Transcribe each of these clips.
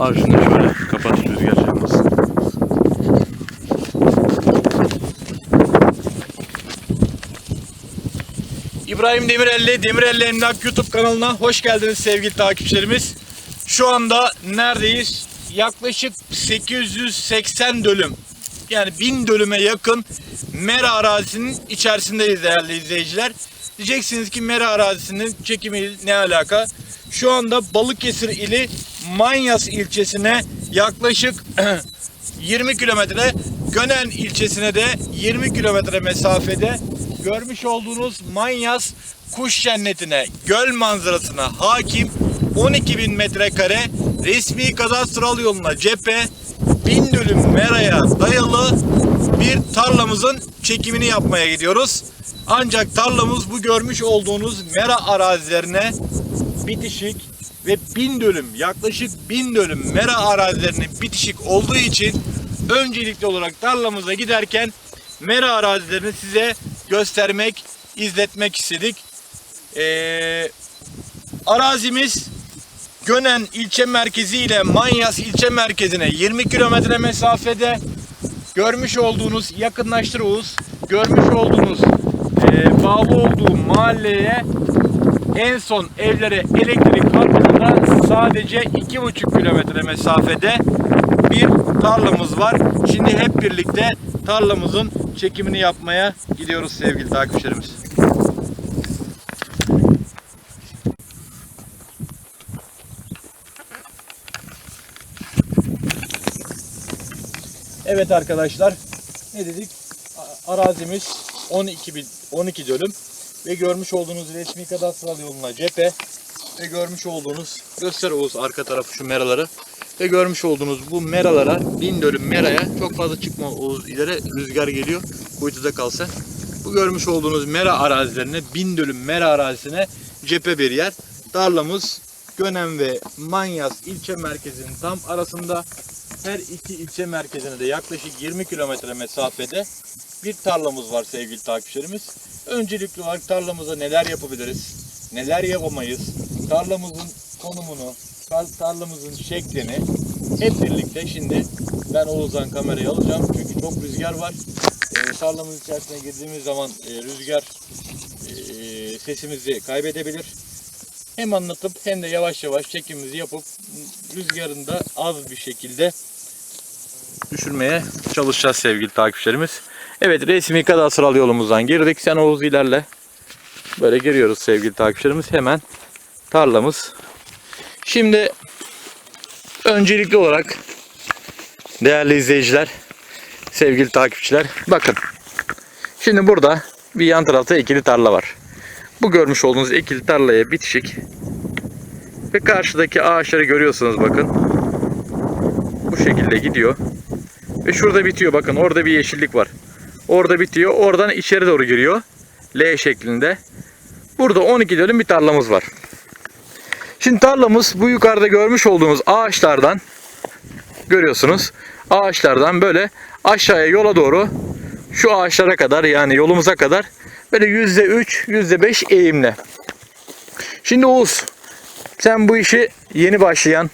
Da şöyle kapat rüzgar çarpmasın. İbrahim Demirelli, Demirelli Emlak YouTube kanalına hoş geldiniz sevgili takipçilerimiz. Şu anda neredeyiz? Yaklaşık 880 dönüm yani 1000 dönüme yakın mera arazisinin içerisindeyiz değerli izleyiciler. Diyeceksiniz ki mera arazisinin çekimi ne alaka? Şu anda Balıkesir ili Manyas ilçesine yaklaşık 20 kilometre, Gönen ilçesine de 20 kilometre mesafede görmüş olduğunuz Manyas kuş cennetine, göl manzarasına hakim 12 bin metrekare resmi kadastral yoluna cephe 1000 dönüm meraya dayalı bir tarlamızın çekimini yapmaya gidiyoruz. Ancak tarlamız bu görmüş olduğunuz mera arazilerine bitişik ve 1000 dönüm yaklaşık 1000 dönüm mera arazilerine bitişik olduğu için öncelikli olarak tarlamıza giderken mera arazilerini size göstermek, izletmek istedik. Ee, arazimiz Gönen ilçe merkezi ile Manyas ilçe merkezine 20 kilometre mesafede görmüş olduğunuz yakınlaştırıyoruz. Görmüş olduğunuz e, bağlı olduğu mahalleye en son evlere elektrik hattında sadece 2,5 kilometre mesafede bir tarlamız var. Şimdi hep birlikte tarlamızın çekimini yapmaya gidiyoruz sevgili takipçilerimiz. Evet arkadaşlar ne dedik? Arazimiz 12 bin, 12 dönüm ve görmüş olduğunuz resmi kadastral yoluna cephe ve görmüş olduğunuz göster Oğuz arka tarafı şu meraları ve görmüş olduğunuz bu meralara bin dönüm meraya çok fazla çıkma Oğuz ileri rüzgar geliyor kuytuda kalsa. Bu görmüş olduğunuz mera arazilerine bin dönüm mera arazisine cephe bir yer. Tarlamız Gönen ve Manyas ilçe merkezinin tam arasında her iki ilçe merkezine de yaklaşık 20 kilometre mesafede bir tarlamız var sevgili takipçilerimiz. Öncelikli olarak tarlamıza neler yapabiliriz, neler yapamayız, tarlamızın konumunu, tar- tarlamızın şeklini hep birlikte şimdi ben Oğuzhan kamerayı alacağım çünkü çok rüzgar var. Ee, tarlamızın içerisine girdiğimiz zaman e, rüzgar e, sesimizi kaybedebilir. Hem anlatıp hem de yavaş yavaş çekimimizi yapıp rüzgarın da az bir şekilde düşürmeye çalışacağız sevgili takipçilerimiz. Evet resmi kadastral yolumuzdan girdik. Sen Oğuz ilerle. Böyle giriyoruz sevgili takipçilerimiz. Hemen tarlamız. Şimdi öncelikli olarak değerli izleyiciler, sevgili takipçiler bakın. Şimdi burada bir yan tarafta ikili tarla var. Bu görmüş olduğunuz ikili tarlaya bitişik ve karşıdaki ağaçları görüyorsunuz bakın. Bu şekilde gidiyor. Ve şurada bitiyor bakın orada bir yeşillik var. Orada bitiyor. Oradan içeri doğru giriyor. L şeklinde. Burada 12 dönüm bir tarlamız var. Şimdi tarlamız bu yukarıda görmüş olduğunuz ağaçlardan görüyorsunuz. Ağaçlardan böyle aşağıya yola doğru şu ağaçlara kadar yani yolumuza kadar böyle %3, %5 eğimle. Şimdi Oğuz sen bu işi yeni başlayan,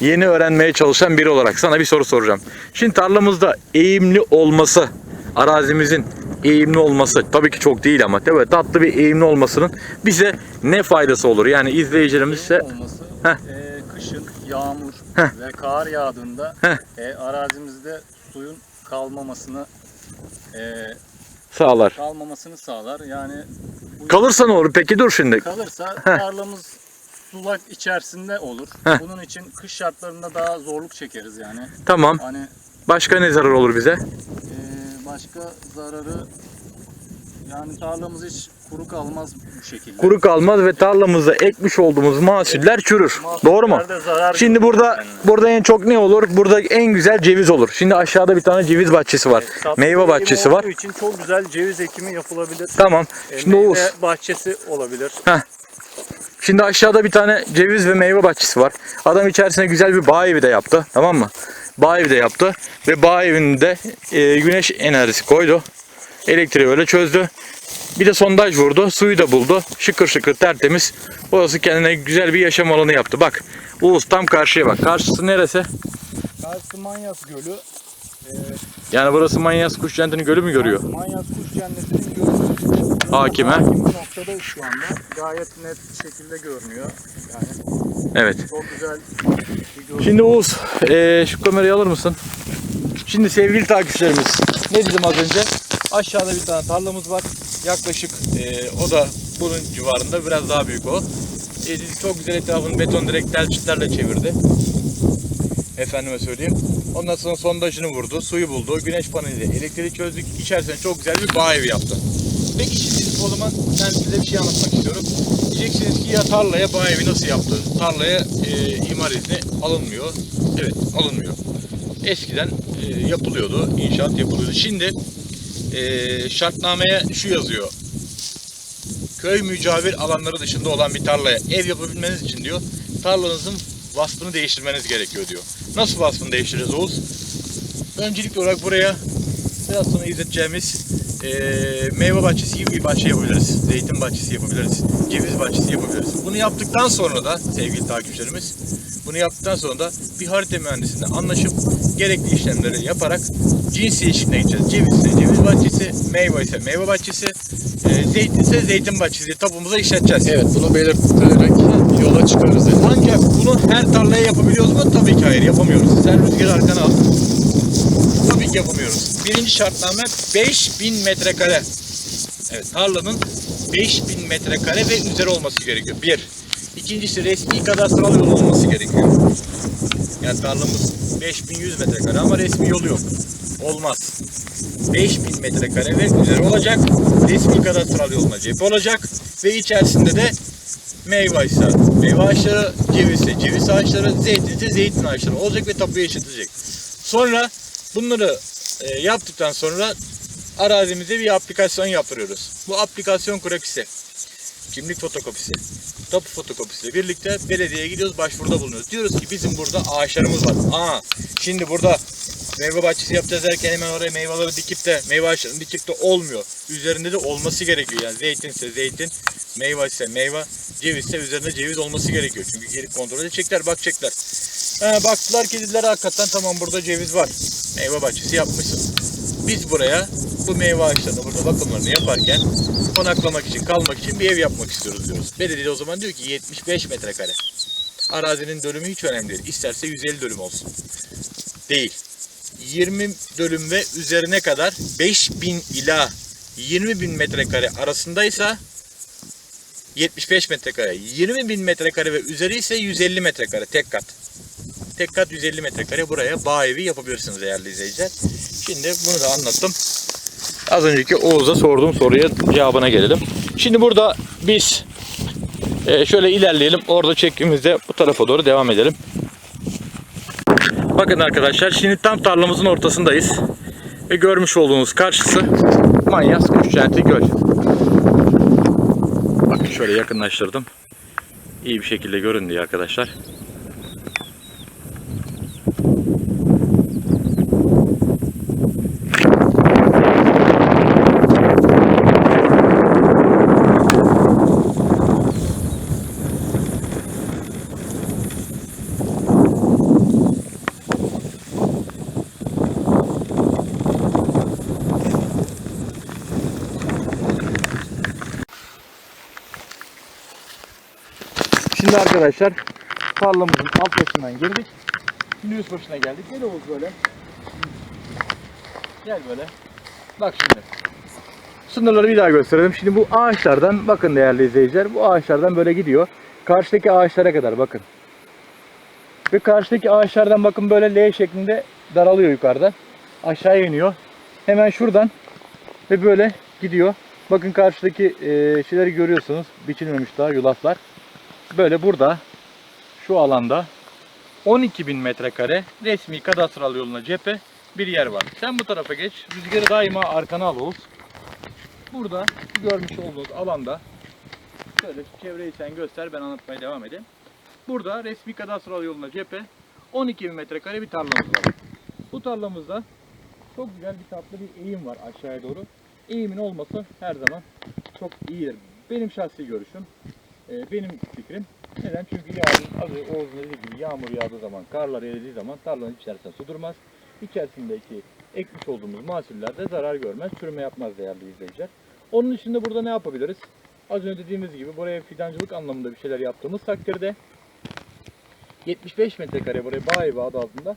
yeni öğrenmeye çalışan biri olarak sana bir soru soracağım. Şimdi tarlamızda eğimli olması, arazimizin eğimli olması tabii ki çok değil ama evet tatlı bir eğimli olmasının bize ne faydası olur? Yani izleyicilerimiz ise olması Heh. e, kışın yağmur Heh. ve kar yağdığında Heh. e, arazimizde suyun kalmamasını e, sağlar. kalmamasını sağlar. Yani bu Kalırsa ne olur? Peki dur şimdi. kalırsa tarlamız sulak içerisinde olur. Heh. Bunun için kış şartlarında daha zorluk çekeriz yani. Tamam. Hani Başka ne zarar olur bize? e, başka zararı yani tarlamız hiç kuru kalmaz bu şekilde. Kuru kalmaz ve tarlamızda ekmiş olduğumuz mahsuller çürür. Doğru mu? Zarar Şimdi burada yani. burada en çok ne olur? Burada en güzel ceviz olur. Şimdi aşağıda bir tane ceviz bahçesi var. Tatlı Meyve bahçesi var. olduğu için çok güzel ceviz ekimi yapılabilir. Tamam. E, Şimdi meyve Oğuz. bahçesi olabilir. Şimdi aşağıda bir tane ceviz ve meyve bahçesi var. Adam içerisine güzel bir bağ evi de yaptı. Tamam mı? Bağ evi de yaptı. Ve bağ evinde e, güneş enerjisi koydu. Elektriği öyle çözdü. Bir de sondaj vurdu. Suyu da buldu. Şıkır şıkır tertemiz. Orası kendine güzel bir yaşam alanı yaptı. Bak Oğuz tam karşıya bak. Karşısı neresi? Karşısı Manyas Gölü. Ee, Yani burası Manyas Kuş Cenneti'nin gölü mü görüyor? Manyas Kuş Cenneti'nin gölü. Hakim, ha? Hakim noktada şu anda. Gayet net bir şekilde görünüyor. Yani Evet. çok güzel bir. Şimdi Oğuz eee, şu kamerayı alır mısın? Şimdi sevgili takipçilerimiz ne dedim az önce? Aşağıda bir tane tarlamız var. Yaklaşık eee, o da bunun civarında biraz daha büyük o. E, çok güzel etrafını beton direkt telçitlerle çevirdi. Efendime söyleyeyim. Ondan sonra sondajını vurdu, suyu buldu, güneş paneli, elektriği çözdük. İçerisine çok güzel bir bağ evi yaptı. Peki şimdi o zaman ben size bir şey anlatmak istiyorum. Diyeceksiniz ki ya tarlaya bağ evi nasıl yaptı? Tarlaya e, imar izni alınmıyor. Evet alınmıyor. Eskiden e, yapılıyordu, inşaat yapılıyordu. Şimdi e, şartnameye şu yazıyor. Köy mücavir alanları dışında olan bir tarlaya ev yapabilmeniz için diyor, tarlanızın vasfını değiştirmeniz gerekiyor diyor. Nasıl vasfını değiştireceğiz Oğuz? Öncelikli olarak buraya biraz sonra izleteceğimiz eee, meyve bahçesi gibi bir bahçe yapabiliriz. Zeytin bahçesi yapabiliriz. Ceviz bahçesi yapabiliriz. Bunu yaptıktan sonra da sevgili takipçilerimiz bunu yaptıktan sonra da bir harita mühendisiyle anlaşıp gerekli işlemleri yaparak cins değişikliğine gideceğiz. Ceviz ise ceviz bahçesi, meyve ise meyve bahçesi, eee, zeytin ise zeytin bahçesi diye tapumuza işleteceğiz. Evet bunu belirterek yola çıkarız. Ancak bunu her tarlaya yapabiliyoruz mu? Tabii ki hayır yapamıyoruz. Sen rüzgarı arkana al. Tabii ki yapamıyoruz. Birinci şartname 5000 metrekare. Evet tarlanın 5000 metrekare ve üzeri olması gerekiyor. Bir. İkincisi resmi kadastral yolu olması gerekiyor. Yani tarlamız 5100 metrekare ama resmi yolu yok. Olmaz. 5000 metrekare ve üzeri olacak. Resmi kadastral yoluna cephe olacak. Ve içerisinde de meyve ise meyve ağaçları, ceviz ise ceviz ağaçları, zeytin ise zeytin ağaçları olacak ve tapuya işletilecek. Sonra bunları e, yaptıktan sonra arazimize bir aplikasyon yaptırıyoruz. Bu aplikasyon krakisi, kimlik fotokopisi, tapu fotokopisiyle birlikte belediyeye gidiyoruz, başvuruda bulunuyoruz. Diyoruz ki bizim burada ağaçlarımız var. Aa, şimdi burada meyve bahçesi yapacağız derken hemen oraya meyveleri dikip de meyve ağaçlarını dikip de olmuyor. Üzerinde de olması gerekiyor. Yani zeytin ise zeytin, meyve ise meyve, ceviz ise üzerinde ceviz olması gerekiyor. Çünkü gelip kontrol edecekler, bakacaklar. Ha, baktılar ki dediler hakikaten tamam burada ceviz var. Meyve bahçesi yapmışsın. Biz buraya bu meyve ağaçlarını burada bakımlarını yaparken konaklamak için, kalmak için bir ev yapmak istiyoruz diyoruz. Belediye o zaman diyor ki 75 metrekare. Arazinin dönümü hiç önemli değil. İsterse 150 dönüm olsun. Değil. 20 dönüm ve üzerine kadar 5000 ila 20 bin metrekare arasındaysa 75 metrekare. 20 bin metrekare ve üzeri ise 150 metrekare tek kat. Tek kat 150 metrekare buraya bağ evi yapabilirsiniz değerli izleyiciler. Şimdi bunu da anlattım. Az önceki Oğuz'a sorduğum soruya cevabına gelelim. Şimdi burada biz e, şöyle ilerleyelim. Orada çekimizde bu tarafa doğru devam edelim. Bakın arkadaşlar şimdi tam tarlamızın ortasındayız. Ve görmüş olduğunuz karşısı Manyas Kuşçenti Göl. Bakın şöyle yakınlaştırdım. İyi bir şekilde görün diye arkadaşlar. Şimdi arkadaşlar tarlamızın alt başından girdik. Şimdi üst başına geldik. Gel Oğuz böyle. Gel böyle. Bak şimdi. Sınırları bir daha gösterelim. Şimdi bu ağaçlardan bakın değerli izleyiciler. Bu ağaçlardan böyle gidiyor. Karşıdaki ağaçlara kadar bakın. Ve karşıdaki ağaçlardan bakın böyle L şeklinde daralıyor yukarıdan. Aşağıya iniyor. Hemen şuradan ve böyle gidiyor. Bakın karşıdaki şeyleri görüyorsunuz. Biçilmemiş daha yulaflar böyle burada şu alanda 12.000 metrekare resmi kadastral yoluna cephe bir yer var. Sen bu tarafa geç. Rüzgarı daima arkana al Oğuz. Burada görmüş olduğunuz alanda şöyle çevreyi sen göster ben anlatmaya devam edeyim. Burada resmi kadastral yoluna cephe 12.000 metrekare bir tarlamız var. Bu tarlamızda çok güzel bir tatlı bir eğim var aşağıya doğru. Eğimin olması her zaman çok iyidir. Benim şahsi görüşüm. Ee, benim fikrim. Neden? Çünkü yarın az önce Oğuz'un dediği gibi yağmur yağdığı zaman, karlar eridiği zaman tarlanın içerisine su durmaz. İçerisindeki ekmiş olduğumuz mahsuller de zarar görmez, çürüme yapmaz değerli izleyiciler. Onun için de burada ne yapabiliriz? Az önce dediğimiz gibi buraya fidancılık anlamında bir şeyler yaptığımız takdirde 75 metrekare buraya bağ evi adı altında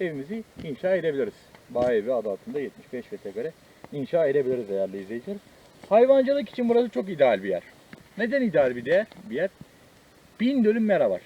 evimizi inşa edebiliriz. Bağ evi adı altında 75 metrekare inşa edebiliriz değerli izleyiciler. Hayvancılık için burası çok ideal bir yer. Neden ideal bir yer? Bir yer. Bin dönüm mera var.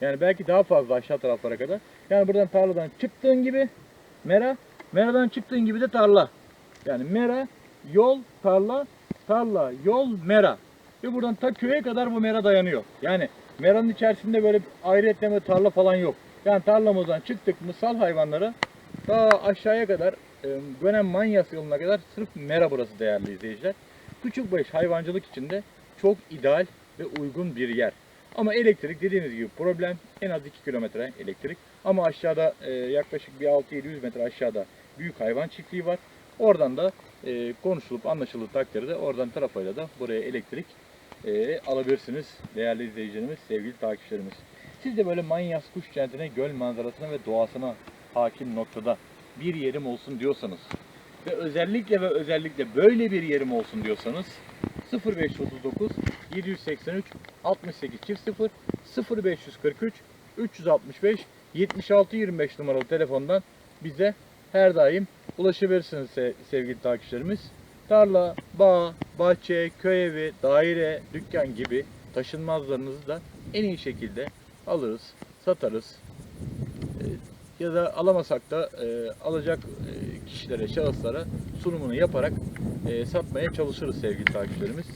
Yani belki daha fazla aşağı taraflara kadar. Yani buradan tarladan çıktığın gibi mera, meradan çıktığın gibi de tarla. Yani mera, yol, tarla, tarla, yol, mera. Ve buradan ta köye kadar bu mera dayanıyor. Yani meranın içerisinde böyle ayrıyetleme tarla falan yok. Yani tarlamızdan çıktık mı sal hayvanları daha aşağıya kadar e, Gönen Manyas yoluna kadar sırf mera burası değerli izleyiciler. Küçükbaş hayvancılık için de çok ideal ve uygun bir yer. Ama elektrik dediğiniz gibi problem en az 2 kilometre elektrik. Ama aşağıda e, yaklaşık bir 6-700 metre aşağıda büyük hayvan çiftliği var. Oradan da e, konuşulup anlaşıldığı takdirde oradan tarafayla da buraya elektrik e, alabilirsiniz değerli izleyicilerimiz, sevgili takipçilerimiz. Siz de böyle Manyas kuş kentine, göl manzarasına ve doğasına hakim noktada bir yerim olsun diyorsanız ve özellikle ve özellikle böyle bir yerim olsun diyorsanız 0539 783 68 çift 0 0543 365 76 25 numaralı telefondan bize her daim ulaşabilirsiniz se- sevgili takipçilerimiz. Tarla, bağ, bahçe, köy evi, daire, dükkan gibi taşınmazlarınızı da en iyi şekilde alırız, satarız. Ee, ya da alamasak da e, alacak e, kişilere, şahıslara sunumunu yaparak e, satmaya çalışırız sevgili takipçilerimiz.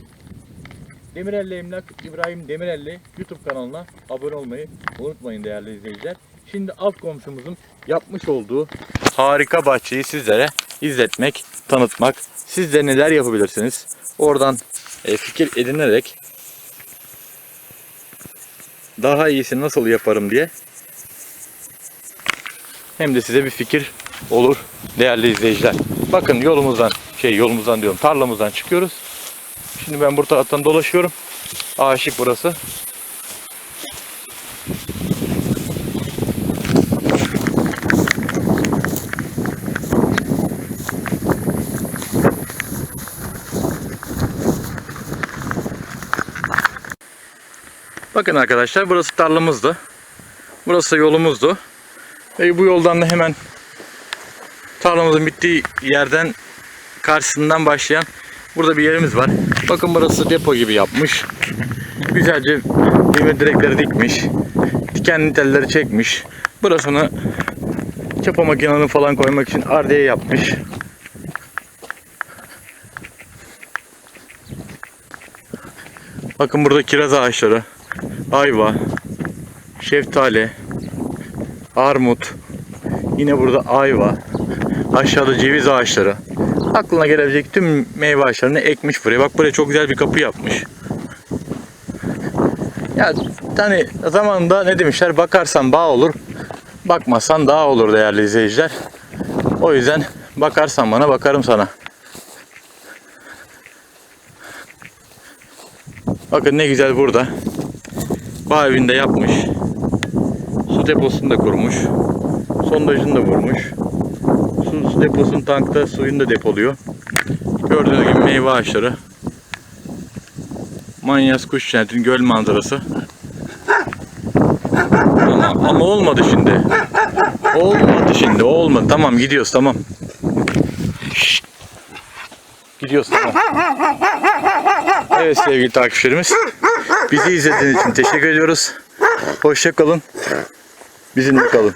Demirelli Emlak İbrahim Demirelli YouTube kanalına abone olmayı unutmayın değerli izleyiciler. Şimdi alt komşumuzun yapmış olduğu harika bahçeyi sizlere izletmek, tanıtmak. Siz de neler yapabilirsiniz? Oradan e, fikir edinerek daha iyisini nasıl yaparım diye hem de size bir fikir olur değerli izleyiciler. Bakın yolumuzdan şey yolumuzdan diyorum tarlamızdan çıkıyoruz. Şimdi ben burada taraftan dolaşıyorum. Aşık burası. Bakın arkadaşlar burası tarlamızdı. Burası yolumuzdu. Ve bu yoldan da hemen tarlamızın bittiği yerden karşısından başlayan burada bir yerimiz var. Bakın burası depo gibi yapmış. Güzelce demir direkleri dikmiş. Dikenli telleri çekmiş. Burasını çapa makineleri falan koymak için ardiye yapmış. Bakın burada kiraz ağaçları, ayva, şeftali, armut, yine burada ayva, aşağıda ceviz ağaçları. Aklına gelebilecek tüm meyve ağaçlarını ekmiş buraya. Bak buraya çok güzel bir kapı yapmış. Ya hani zamanında ne demişler bakarsan bağ olur, bakmazsan dağ olur değerli izleyiciler. O yüzden bakarsan bana bakarım sana. Bakın ne güzel burada. Bağ evinde yapmış. Su deposunu da kurmuş. Sondajını da vurmuş. Su, su deposunun tankta suyunu da depoluyor. Gördüğünüz gibi meyve ağaçları. Manyas kuş kentinin göl manzarası. Ama, ama olmadı şimdi. Olmadı şimdi. Olmadı. Tamam gidiyoruz tamam. Gidiyoruz tamam. Evet sevgili takipçilerimiz. Bizi izlediğiniz için teşekkür ediyoruz. Hoşça kalın. Bizimle kalın.